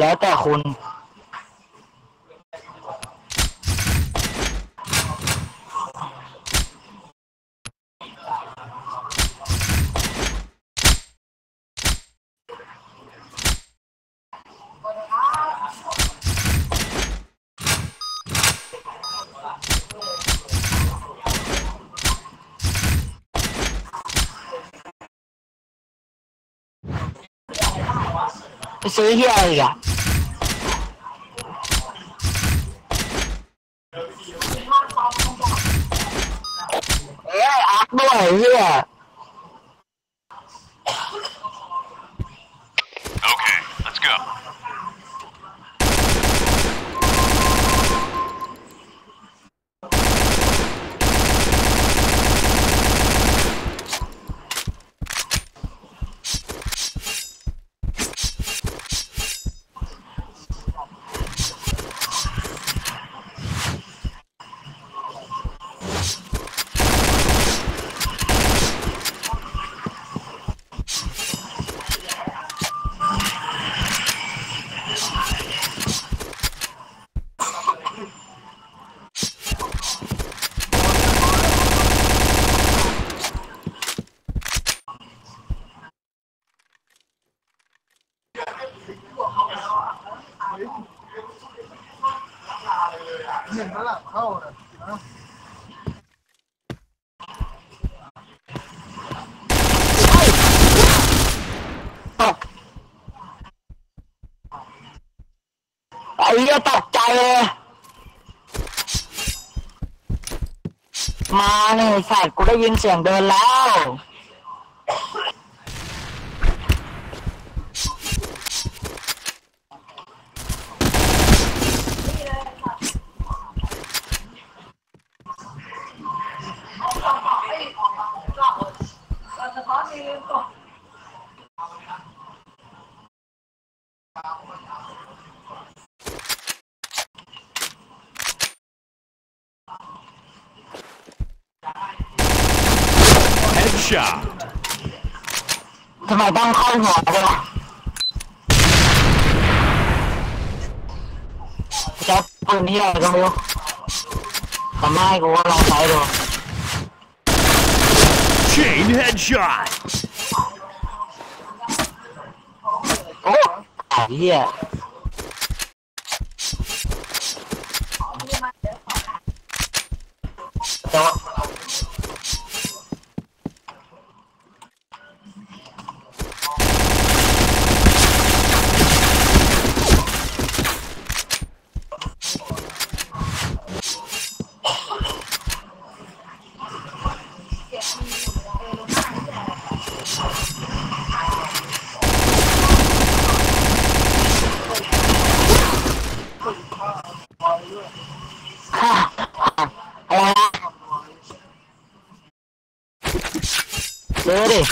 แล้วแต่คุณ 随便一个。哎，阿波，来。 ไอ้เหี้ยตกใจเลย มาเนี่ยสัตว์กูได้ยินเสียงเดินแล้ว Headshot. ทำไมต้องเข้าหัวด้วยวะจะปืนที่ไหนก็ไม่รู้แต่ไม่กูว่าลองใช้ดู Chain headshot. โอ้ไอ้เหี้ยโ Ore.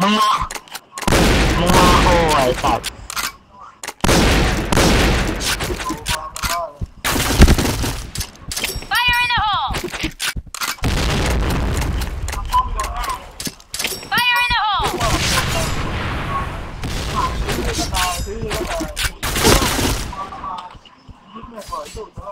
Mga... Mga OY, sabi. Oh, my God.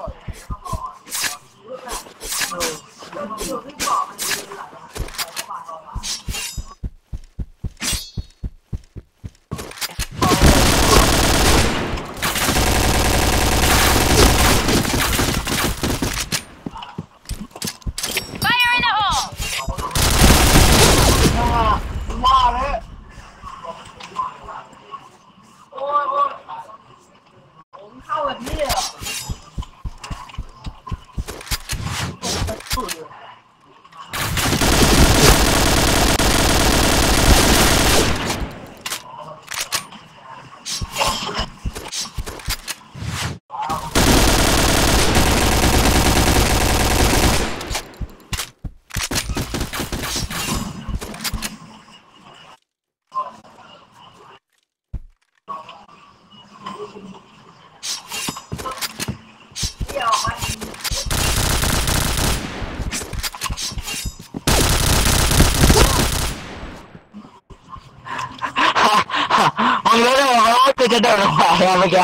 จะเดินลงไปอะเมื่อกี้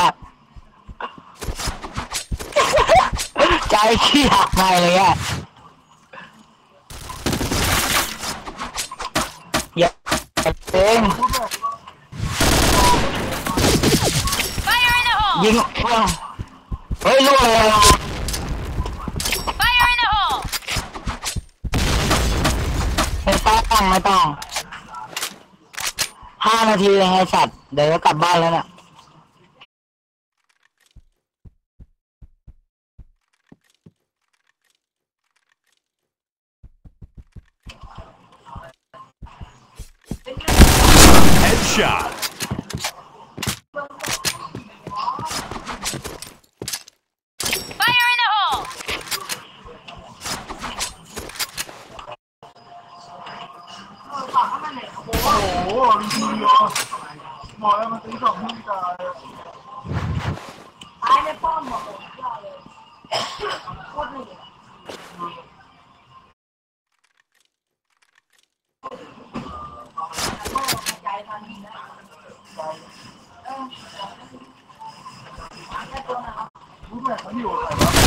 ใจขี้หักไงเลยอะอย่าเอง Fire in the hole! ยิงเฮ้ยล่วงเลยอะ Fire in the hole! ไม่ต้องไม่ต้องห้านาทีเองไอ้สัตว์ เดี๋ยวก็กลับบ้านแล้วเนี่ย Headshot. Fire in the hole! โอ้โหมีทีเดียวบอกแล้วมันตีสองที่ตาย รู้ไหมเขาอยู่ไหนวะ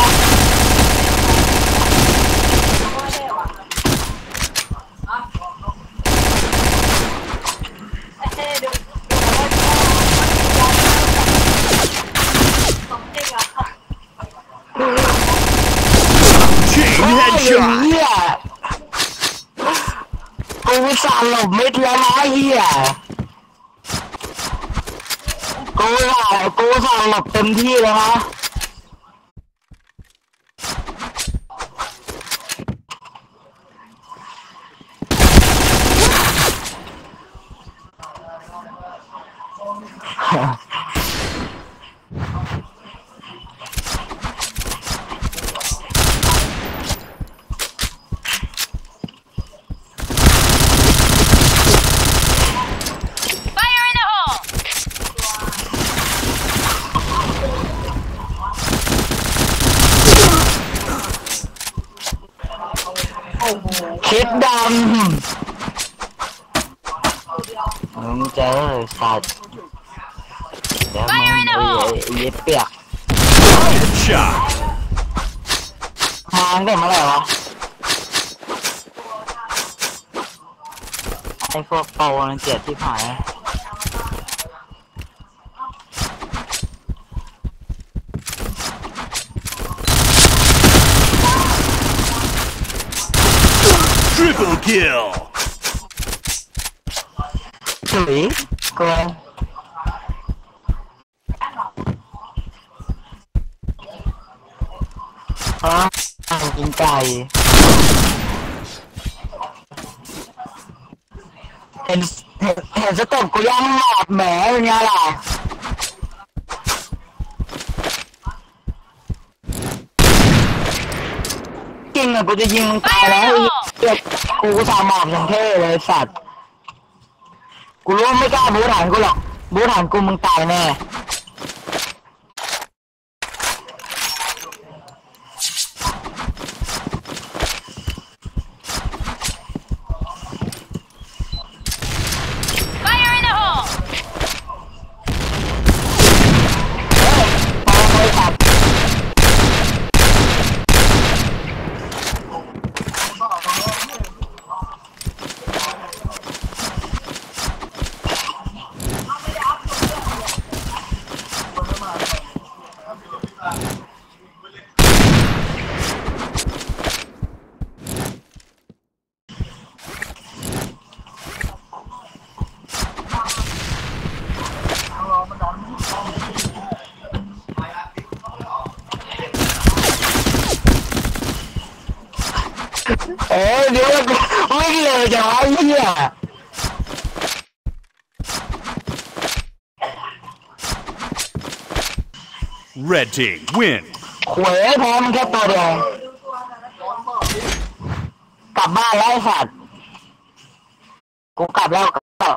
headshot. เฮียกูอุตสั่หลบมิดแล้วนะเฮียกูอะกูสั่หลบเต็มที่แล้วนะ Fire คิดดำมึงเจอสัตว์แล้วมึงเย็บเปียก Headshot. มาตั้งแต่เหร่วะไอ้พวกโปรมันเกลียดที่ผาย kill. Xử lý cô. Ờ, thằng chính cày. Em, em, em sẽ tổng cô ăn ngọt mẹ rồi nha là. Kinh là cô cho riêng tay đó. เป็กูกูสามหมอบอย่างเท่เลยสัตว์ กูรู้ว่าไม่กล้าบูทหานกูหรอก บูทหานกูมึงตายแน่ เดี๋ยววิ่งเร็วจังวะไอ้เหี้ย Red team win. ขวยแพ้มันแค่ตัวเดียวกลับบ้านแล้วไอ้สัตว์กูกลับแล้วกลับแล้ว